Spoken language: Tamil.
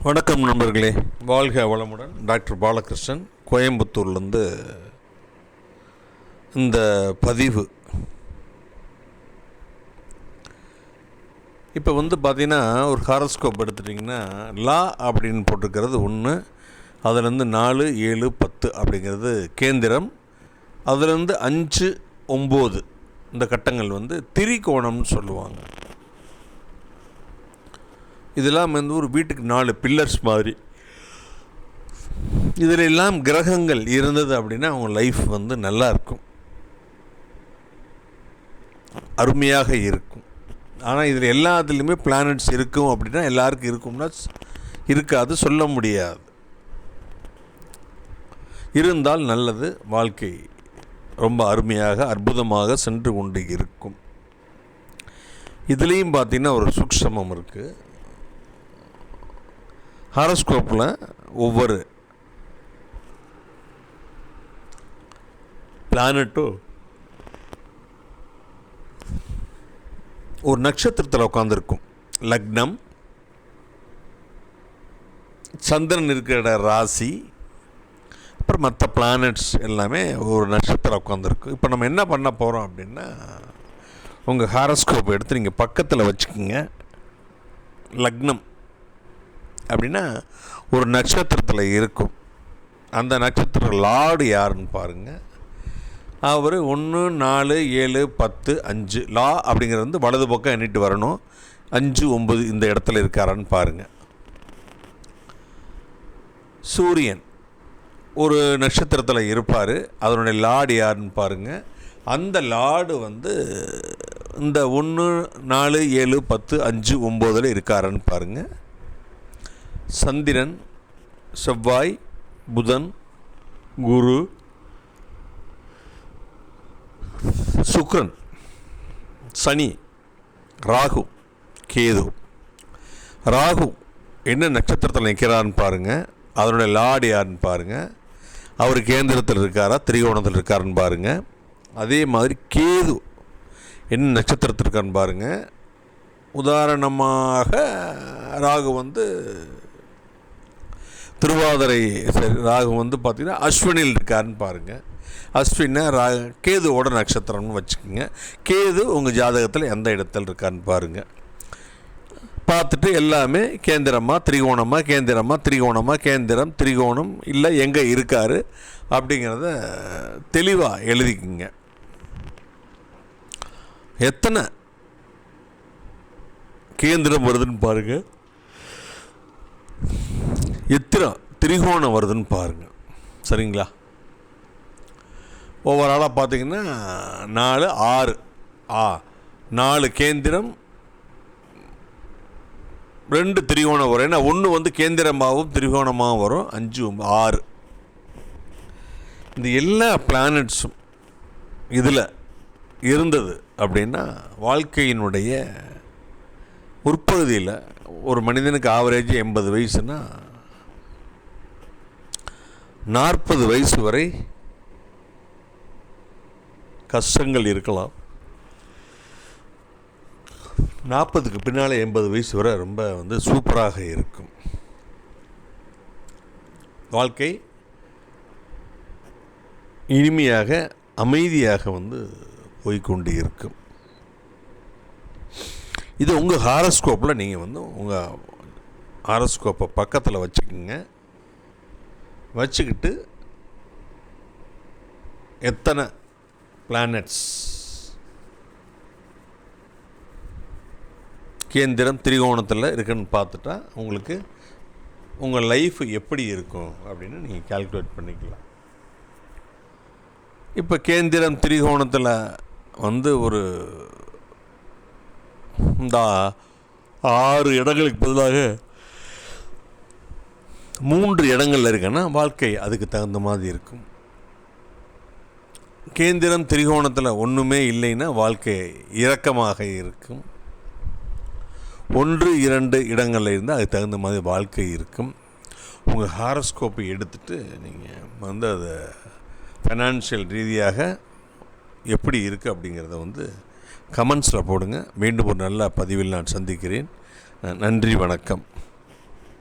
வணக்கம் நண்பர்களே. வாழ்க வளமுடன் டாக்டர் பாலகிருஷ்ணன். கோயம்புத்தூர்லேருந்து இந்த பதிவு. இப்போ வந்து பார்த்தீங்கன்னா ஒரு ஹாரோஸ்கோப் எடுத்துட்டிங்கன்னா லா அப்படின்னு போட்டிருக்கிறது ஒன்று அதுலேருந்து நாலு ஏழு பத்து அப்படிங்கிறது கேந்திரம் அதுலேருந்து அஞ்சு ஒம்பது. இந்த கட்டங்கள் வந்து திரிகோணம்னு சொல்லுவாங்க. இதெல்லாம் வந்து ஒரு வீட்டுக்கு நாலு பில்லர்ஸ் மாதிரி. இதில் எல்லாம் கிரகங்கள் இருந்தது அப்படின்னா அவங்க லைஃப் வந்து நல்லா இருக்கும். அருமையாக இருக்கும். ஆனால் இதில் எல்லாத்துலேயுமே பிளானட்ஸ் இருக்கும் அப்படின்னா எல்லாருக்கும் இருக்கும்னா இருக்காது சொல்ல முடியாது. இருந்தால் நல்லது வாழ்க்கை ரொம்ப அருமையாக அற்புதமாக சென்று கொண்டு இருக்கும். இதுலேயும் பார்த்தீங்கன்னா ஒரு சூக்ஷமம் இருக்குது ஹாரோஸ்கோப்பில் ஒவ்வொரு பிளானட்டும் ஒரு நட்சத்திரத்தில் உட்காந்துருக்கும் லக்னம் சந்திரன் இருக்கிற ராசி அப்புறம் மற்ற பிளானட்ஸ் எல்லாமே ஒரு நட்சத்திரம் உட்காந்துருக்கும் இப்போ நம்ம என்ன பண்ண போகிறோம் அப்படின்னா உங்கள் ஹாரோஸ்கோப் எடுத்து நீங்கள் பக்கத்தில் வச்சுக்கோங்க. லக்னம். அப்படின்னா ஒரு நட்சத்திரத்தில் இருக்கும். அந்த நட்சத்திர லார்டு யாருன்னு பாருங்கள் அவர் ஒன்று நாலு ஏழு பத்து அஞ்சு. லா அப்படிங்கிறது வந்து வலது பக்கம் எண்ணிட்டு வரணும். அஞ்சு ஒம்பது இந்த இடத்துல இருக்காரான்னு பாருங்கள் சூரியன் ஒரு நட்சத்திரத்தில் இருப்பார். அதனுடைய லார்டு யாருன்னு பாருங்கள் அந்த லார்டு வந்து இந்த ஒன்று நாலு ஏழு பத்து அஞ்சு ஒம்போதில் இருக்காருன்னு பாருங்கள் சந்திரன் செவ்வாய் புதன் குரு சுக்ரன் சனி ராகு கேது. ராகு என்ன நட்சத்திரத்தில் நிற்கிறான்னு பாருங்கள் அதனுடைய லார்டு யாருன்னு பாருங்கள் அவர் கேந்திரத்தில் இருக்காரா திரிகோணத்தில் இருக்காருன்னு பாருங்கள் அதே மாதிரி கேது என்ன நட்சத்திரத்தில் இருக்கான்னு பாருங்கள் உதாரணமாக ராகு வந்து திருவாதிரை சரி ராகு வந்து பார்த்திங்கன்னா அஸ்வினில் இருக்காருன்னு பாருங்கள் அஸ்வினை ரா கேதுவோட நட்சத்திரம்னு வச்சுக்கோங்க. கேது உங்கள் ஜாதகத்தில் எந்த இடத்துல இருக்காருன்னு பாருங்கள் பார்த்துட்டு எல்லாமே கேந்திரமாக திரிகோணமாக கேந்திரமாக திரிகோணமாக கேந்திரம் திரிகோணம் இல்லை எங்கே இருக்கார் அப்படிங்கிறத தெளிவாக எழுதிக்குங்க. எத்தனை கேந்திரம் வருதுன்னு பாருங்கள் எத்தனை திரிகோணம் வருதுன்னு பாருங்கள் சரிங்களா? ஓவராலாக பார்த்தீங்கன்னா நாலு ஆறு. ஆ நாலு கேந்திரம் ரெண்டு திரிகோணம் வரும். ஏன்னா ஒன்று வந்து கேந்திரமாகவும் திரிகோணமாகவும் வரும். அஞ்சு ஆறு. இந்த எல்லா பிளானட்ஸும் இதில் இருந்தது அப்படின்னா வாழ்க்கையினுடைய உட்பகுதியில் ஒரு மனிதனுக்கு ஆவரேஜ் எண்பது வயசுன்னா நாற்பது வயசு வரை கஷ்டங்கள் இருக்கலாம். நாற்பதுக்கு பின்னால் எண்பது வயசு வரை ரொம்ப வந்து சூப்பராக இருக்கும். வாழ்க்கை இனிமையாக அமைதியாக வந்து போய்க்கொண்டு இருக்கும். இது உங்கள் ஹாரஸ்கோப்பில் நீங்கள் வந்து உங்கள் ஹாரஸ்கோப்பை பக்கத்தில் வச்சுக்கோங்க. வச்சுக்கிட்டு எத்தனை பிளானட்ஸ் கேந்திரம் திரிகோணத்தில் இருக்குன்னு பார்த்துட்டா உங்களுக்கு உங்கள் லைஃப் எப்படி இருக்கும் அப்படின்னு நீங்கள் கால்குலேட் பண்ணிக்கலாம். இப்போ கேந்திரம் திரிகோணத்தில் வந்து ஒரு இந்த ஆறு இடங்களுக்கு பதிலாக மூன்று இடங்கள்ல இருக்குன்னா வாழ்க்கை அதுக்கு தகுந்த மாதிரி இருக்கும். கேந்திரம் திரிகோணத்தில் ஒன்றுமே இல்லைன்னா வாழ்க்கை இரக்கமாக இருக்கும். ஒன்று இரண்டு இடங்களில் இருந்தால் அதுக்கு தகுந்த மாதிரி வாழ்க்கை இருக்கும். உங்கள் ஹாரஸ்கோப்பை எடுத்துட்டு நீங்கள் வந்து அதை ஃபைனான்ஷியல் ரீதியாக எப்படி இருக்குது அப்படிங்கிறத வந்து கமெண்ட்ஸில் போடுங்க. மீண்டும் ஒரு நல்ல பதிவில் நான் சந்திக்கிறேன். நன்றி வணக்கம்.